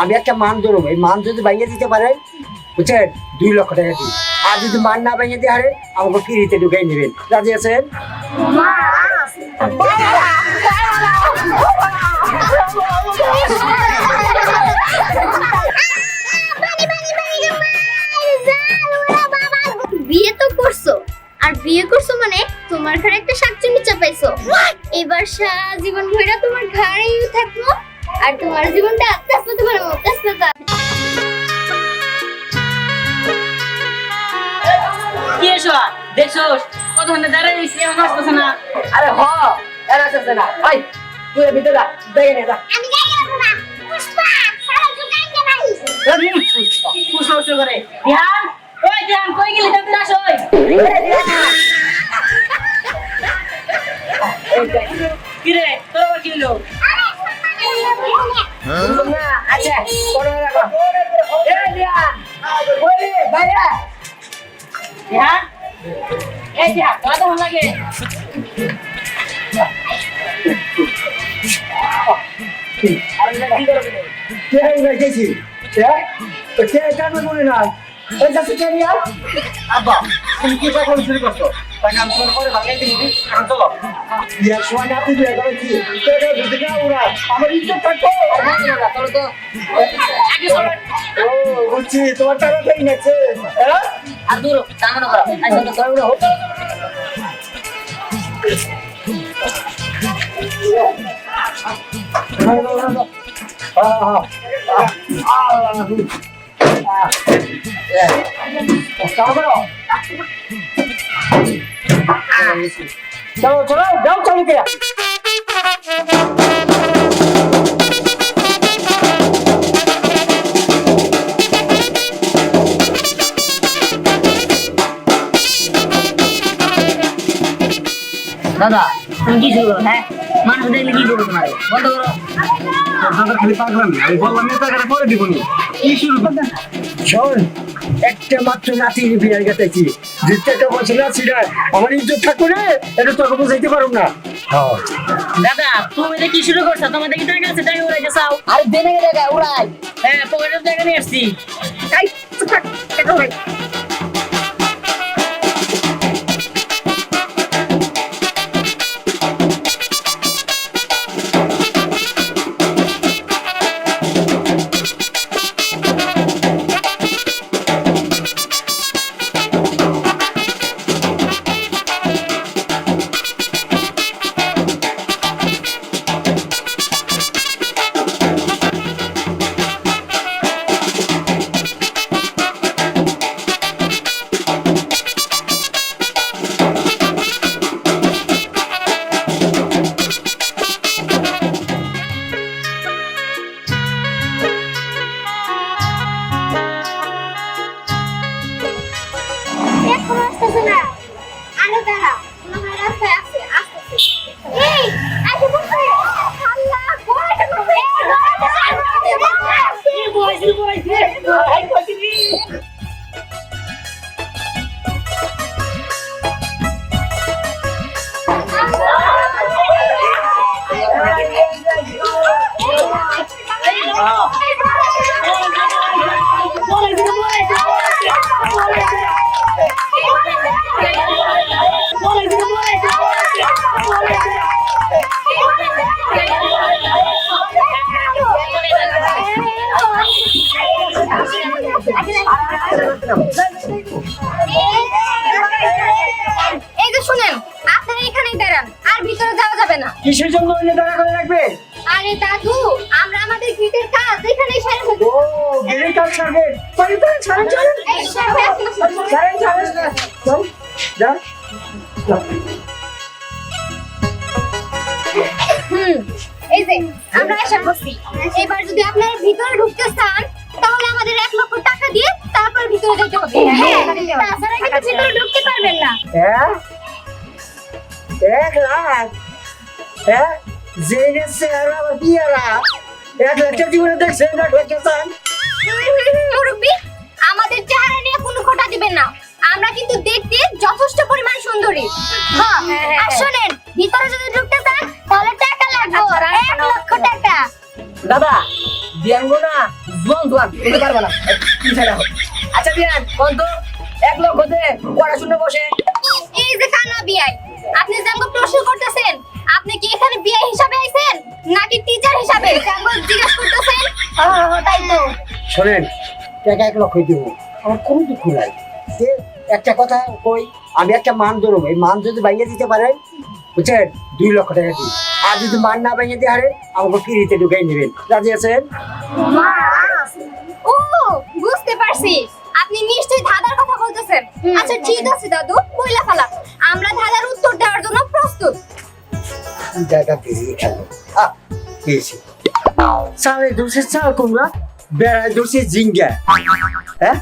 আমি একটা মান ধরবো। এই মান যদি ভেঙে দিতে পারেন বুঝছেন? দুই লক্ষ টাকা দিই আর যদি মান না ভেঙে দিয়ে হারে আমাকে ফ্রিতে ঢুকাই নেবেন। রাজি আছেন? বিয়ে তো করছ। আর বিয়ে করছ মানে তোমার ঘরে একটা শাকচুনি চাপাইছো। এবার সারা জীবন ভরে তোমার ঘরেই থাকব। আর তোমার জীবনটা আস্তে আস্তে তোমার মতো আস্তে আস্তে কি এসো? দেখছোস কতক্ষণে দাঁড়ায় রয়েছি আমার আসতেছে না। আরে হ এরা আসছে না। ভাই তুই ভিতরে যা দেখে নে যা। আমি যাই না। পুষ্পা সারা জুগাই কে নাই কুসো কুসো করে। ধ্যান ওই ধ্যান কই গেলি? তাতে আসো ওই। কি রে তোর আবার কি হলো? কেন মনে না এই যাচ্ছে কে নিয়া আব্বা তুমি কি পাগল শুরু করছ তাকে আমি তোমার পরে তুই না ওরা আমার ইজ্জত থাকতো। বুঝছি তোমার টাকা খেয়ে গেছে হ্যাঁ আর দূর সামনে করো আচ্ছা তো তাহলে হতো চলো চলো যাও চালু কে দাদা তুমি কি শুরু হ্যাঁ? মানুষ দেখলে কি করব তোমার? বন্ধ করো দাদা খালি পাগলামি আমি বললাম এই টাকাটা পরে দিব নি। কি শুরু করতে শোন একটা মাত্র নাতি বিয়ার গেতেছি। দ্বিতীয়টা বছর আছি না আমার ইজ্জত থাকবে রে এটা তোকে বুঝাইতে পারো না। হ্যাঁ। দাদা তুমি এটা কি শুরু করছ তোমাদের কি টাকা আছে? টাকা উড়াইতে চাও? আরে দেনে জায়গা উড়াই। হ্যাঁ পকেটের টাকা নিয়ে আসছি। এই যে শুনেন আপনারা এখানেই দাঁড়ান আর ভিতরে যাওয়া যাবে না। কিসের জন্য ওই দাঁড়া করে রাখবে? আরে দাদু আমরা আমাদের গিটের কাজ এখানেই সেরে ফেলব ও গেলে কাজ পারি পারি ছাড়েন ছাড়েন। ছাড়েন ছাড়েন। যাও যা হুম এই যে আমরা আশা করছি। এবার যদি আপনারা ভিতরে ঢুকতে চান তাহলে আমাদের এক লক্ষ ভিতরে যেতে হবে। হ্যাঁ, তাছাড়া কিন্তু ভিতরে ঢুকতে পারবেন না। হ্যাঁ? এক লাখ হ্যাঁ? জেনে চেহারা আবার কি এরা এক লাখটা জীবনে দেখছেন এক লাখটা চান। মুরব্বী আমাদের চেহারা নিয়ে কোনো খোটা দিবেন না। আমরা কিন্তু দেখতে যথেষ্ট পরিমাণ সুন্দরী। হ্যাঁ আর শোনেন ভিতরে যদি ঢুকতে চান তাহলে টাকা লাগবে। এক লক্ষ টাকা। দাদা বিয়াঙ্গো না জোয়ান জোয়ান পারব না। আচ্ছা বিয়ান কোন তো এক লক্ষ দে পড়াশোনা বসে। এই যে কানা বিয়াই আপনি জাঙ্গ প্রশ্ন করতেছেন আপনি কি এখানে বিয়াই হিসাবে আইছেন নাকি টিচার হিসাবে? জাঙ্গ জিজ্ঞেস করতেছেন। হ্যাঁ তাই তো। শোনেন টাকা এক লক্ষ দিব। আমার কোনো দুঃখ নাই। একটা কথা কই আমি একটা মান ধরবো। এই মান যদি ভাঙিয়ে দিতে পারেন বুঝছেন দুই লক্ষ টাকা দিই আর যদি মান না ভেঙে দিয়ে হারে আমাকে ফিরিতে ঢুকাই নেবেন। রাজি আছেন? ও বুঝতে পারছি। আপনি নিশ্চয়ই ধাঁধার কথা বলতেছেন। আচ্ছা ঠিক আছে দাদু কইলা ফেলা। আমরা ধাঁধার উত্তর দেওয়ার জন্য প্রস্তুত। জায়গা আহ পেয়েছি চালে দোষে চাল কুমড়া বেড়ায় দোষে জিঙ্গা হ্যাঁ?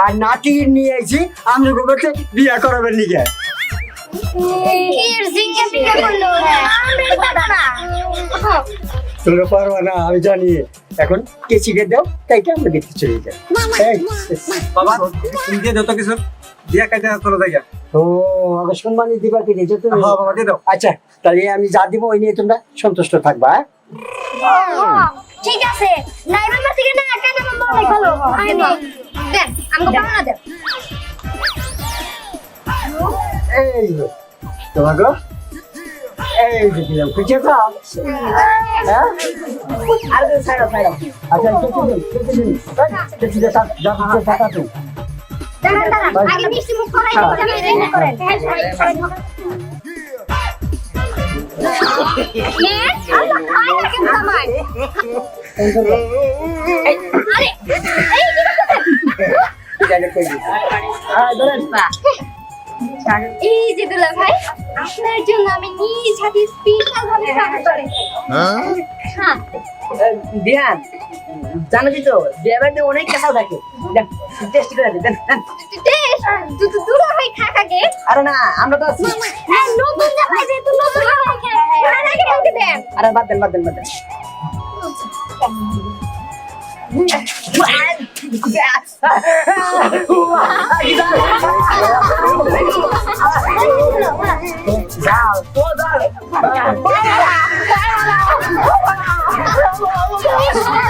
আর নাতি নিয়ে আইছি আমি গোবরতে বিয়া করাবেন নিগে আমরা না তোমরা পারব না আমি জানি। এখন কে কেচিকে দাও তাই কি আমরা দেখতে চলে যাই? বাবা দিয়ে দাও তো কিছু। দিয়া কাইটা চলে যাই ও আকস্মিক দিবা কি দিয়েছ তুমি? হ্যাঁ বাবা দিয়ে দাও। আচ্ছা তাহলে আমি যা দিব ওই নিয়ে তোমরা সন্তুষ্ট থাকবা হ্যাঁ? ঠিক আছে। নাইবার মাস থেকে না কেন নম্বর অনেক ভালো আইনি দেন আমাকে বানানা দেন এই তোমাকে এই যে দিলাম খুঁজে পাও হ্যাঁ আর সাইড সাইড আচ্ছা কেটে দিন কেটে দিন কেটে থাক যা কিছু থাকা তুমি দাঁড়ান দাঁড়ান আগে মিষ্টি মুখ করাই হ্যাঁ। দেন করেন হ্যাঁ আরে এই কি করতেছেন হ্যাঁ ধরেন এই যে দুলা ভাই আপনার জন্য আমি নিজ হাতে স্পেশাল ভাবে রান্না করেছি হ্যাঁ? বিয়ান জানোই তো বিয়ে অনেক কেঁচাও থাকে। টেস্ট করে দুলা ভাই আরে না আমরা তো আছি। হ্যাঁ নতুন যেহেতু খেতে দেন। আরে বাদ দেন বাদ দেন বাদ দেন। 你不爱你你不爱你你不爱我你不爱我你不爱我你不爱我你不爱我你不爱我你不爱我你不爱我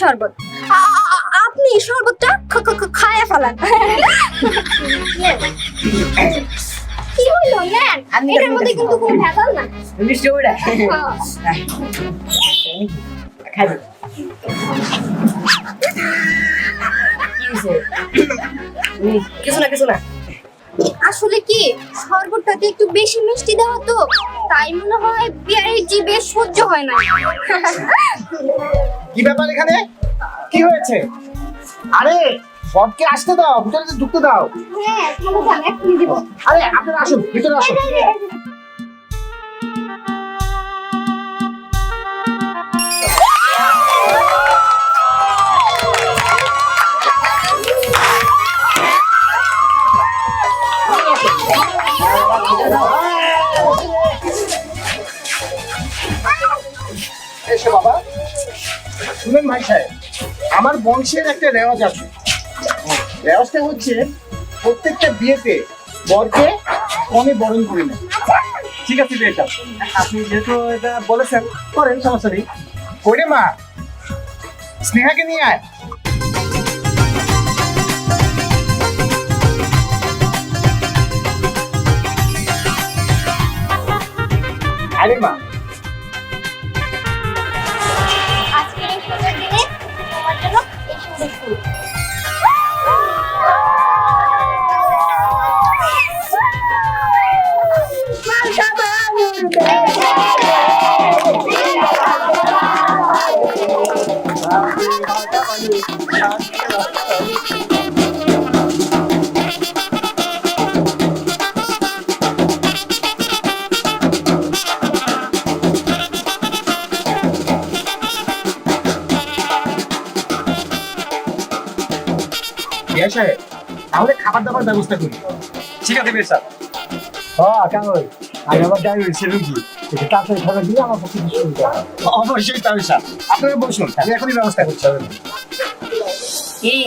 শরবত। আপনি শরবতটা খায়া ফেলান। কি নেন এটার মধ্যে কিন্তু কোনো ভেজাল না মিষ্টি ওটা কিছু না কিছু না। আসলে কি শরবতটাতে একটু বেশি মিষ্টি দেওয়া তো? তাই মনে হয় বিয়ারের জিভে সহ্য হয় না কি ব্যাপার এখানে? কি হয়েছে? আরে বটকে আসতে দাও ভিতরে ঢুকতে দাও। হ্যাঁ আরে আপনারা আসুন ভিতরে আসুন। এসো বাবা। শুনেন ভাই সাহেব, আমার বংশের একটা রেওয়াজ আছে। রেওয়াজটা হচ্ছে, প্রত্যেকটা বিয়েতে বরকে কনে বরণ করে নেয়। ঠিক আছে বিয়েটা? আপনি যেহেতু এটা বলেছেন, করেন, সমস্যা নেই। করে মা, স্নেহাকে নিয়ে আয়। আরে মা বিয়া সাহেব তাহলে খাবার দাবার ব্যবস্থা করি। ঠিক আছে বেশ স্যার হ্যাঁ কাগজ আমি আবার ড্রাইভার তাড়াতাড়ি খাবার দিলে আমার পক্ষে কিছু সুবিধা অবশ্যই তাহলে স্যার। আপনারা বসুন আমি এখনই ব্যবস্থা করছি কি?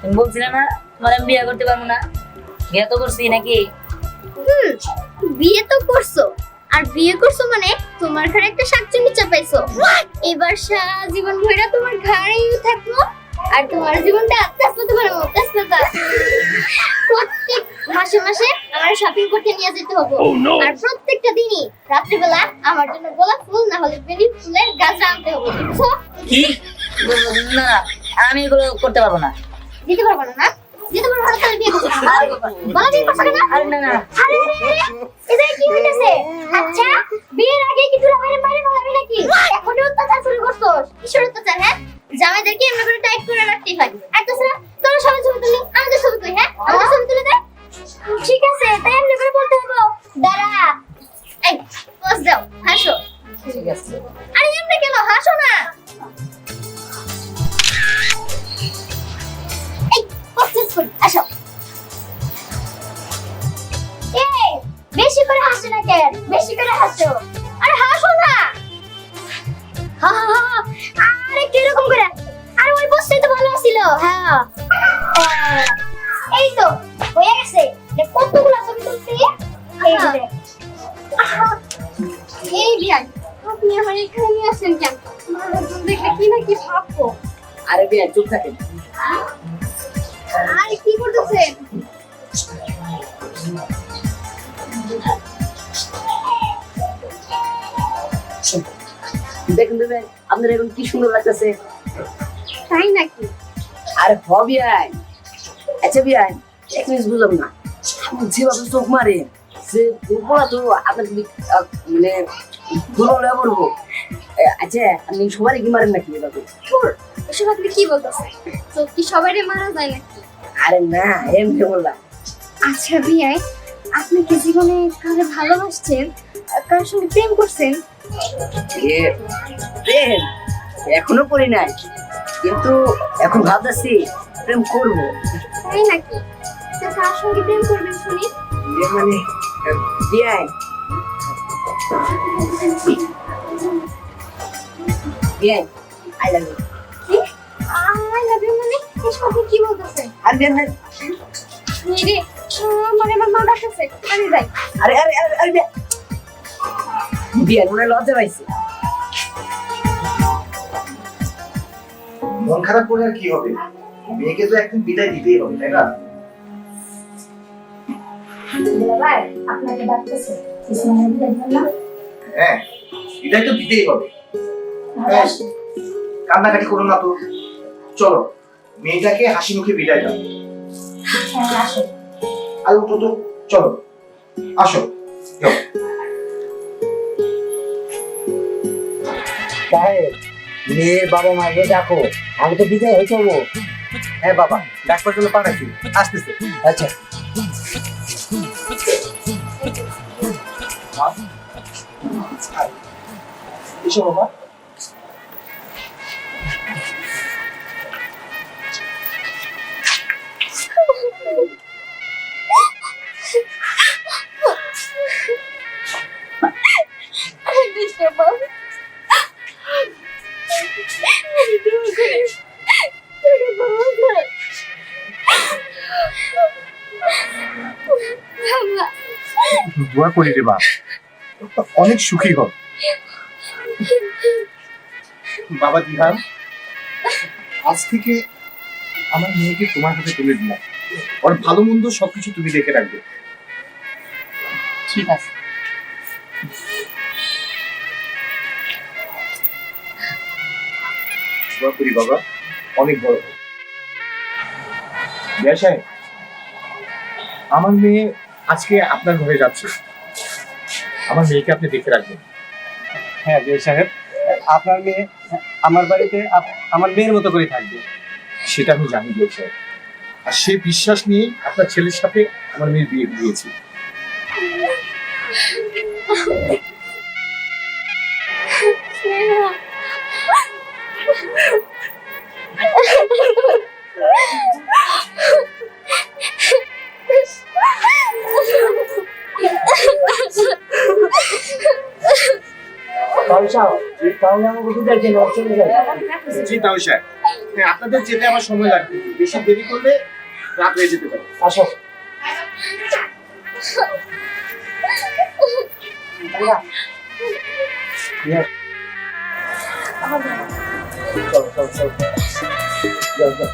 তুমি বলছিলে না তোমার আমি বিয়ে করতে পারব না? বিয়ে তো করছি নাকি? হুম বিয়ে তো করছ। আর বিয়ে করছ মানে তোমার ঘরে একটা শাকচুনি চাপাইছো। এবার সারা জীবন ভরা তোমার ঘরেই থাকব। আর তোমার জীবনটা আস্তে আস্তে তোমার প্রত্যেক মাসে মাসে আমার শপিং করতে নিয়ে যেতে হবে। আর প্রত্যেকটা দিনই রাত্রিবেলা আমার জন্য গোলাপ ফুল না হলে বেলি ফুলের গাছ আনতে হবে। বুঝছ কি? না আমি এগুলো করতে পারব না। দিতে পারব না না? দিতে পারব না তাহলে বিয়ে করছ বলা বিয়ে করছ না? আরে না না। আরে আরে, আরে, এটা কি হইতাছে? আচ্ছা বিয়ের আগে কি তুই বাইরে বাইরে বলাবি নাকি? এখনই অত্যাচার শুরু করছস। অত্যাচার হ্যাঁ? জামাইদেরকে এমন করে টাইট করে রাখতেই হয়। আর তাছাড়া তোরা সবাই ছবি তুলি আমাদের ছবি তুই হ্যাঁ? আমাদের ছবি তুলে দে। ঠিক আছে, তাই আরে বিয়া থাকেন আরে কি করতেছেন দেখুন দেবে আপনার এখন কি সুন্দর লাগতেছে? তাই নাকি? আরে হ বিয়াই। আচ্ছা বিয়াই এক জিনিস বুঝলাম না। আপনি যেভাবে চোখ মারে যে বলা তো আপনার মানে দুর্বল হয়ে পড়ব আচ্ছা আপনি সবারই কি মারেন নাকি এভাবে? এসব আপনি কি বলতেছেন? তো কি সবাইরে মারা যায় নাকি? আরে না এমনি বললাম। আচ্ছা বিয়াই আপনি কি জীবনে কারে ভালোবাসছেন? কারোর সঙ্গে প্রেম করছেন? এ, প্রেম এখনও করি নাই কিন্তু এখন ভাবতেছি প্রেম করব। তাই নাকি? তা কার সঙ্গে প্রেম করবেন শুনি? এ মানে বিয়াই। বিয়াই I love you. I love you মানে এসব কি আর বিয়াই না। রে আমার আমার মা ডাকতেছে আমি যাই আরে আরে মনে লজ্জা পাইছে। মন খারাপ করে আর কি হবে? মেয়েকে তো একদিন বিদায় দিতেই হবে তাই না? ভাই আপনাকে ডাকতেছে। কিছু মনে দিবেন না? হ্যাঁ বিদায় তো দিতেই হবে। হ্যাঁ, কান্নাকাটি করো না তো। চলো মেয়েটাকে হাসি মুখে বিদায় দাও। আর উঠো তো চলো আসো। সাহেব মেয়ের বাবা মাকে দেখো আমি তো বিদায় হয়ে যাব হ্যাঁ বাবা ডাক্তার জন্য পাঠাচ্ছি। আসতেছে। আচ্ছা। এসো বাবা। দোয়া করি রে মা অনেক সুখী হও বাবা দিহান আজ থেকে আমার মেয়েকে তোমার হাতে তুলে দিলাম ওর ভালো মন্দ সবকিছু তুমি দেখে রাখবে। ঠিক আছে। দোয়া করি বাবা অনেক বড় হও। বিয়া আমার মেয়ে আজকে আপনার ঘরে যাচ্ছে। আমার মেয়েকে আপনি দেখে রাখবেন। হ্যাঁ বিয়ে সাহেব আপনার মেয়ে আমার বাড়িতে আপ- আমার মেয়ের মতো করে থাকবে। সেটা আমি জানি বিয়া সাহেব। আর সে বিশ্বাস নিয়ে আপনার ছেলের সাথে আমার মেয়ের বিয়ে দিয়েছি। জি তাও সাহেব হ্যাঁ আপনাদের যেতে আমার সময় লাগবে। বেশি দেরি করলে রাত হয়ে যেতে পারে। আসো। চলো চলো চলো। যাও, যাও।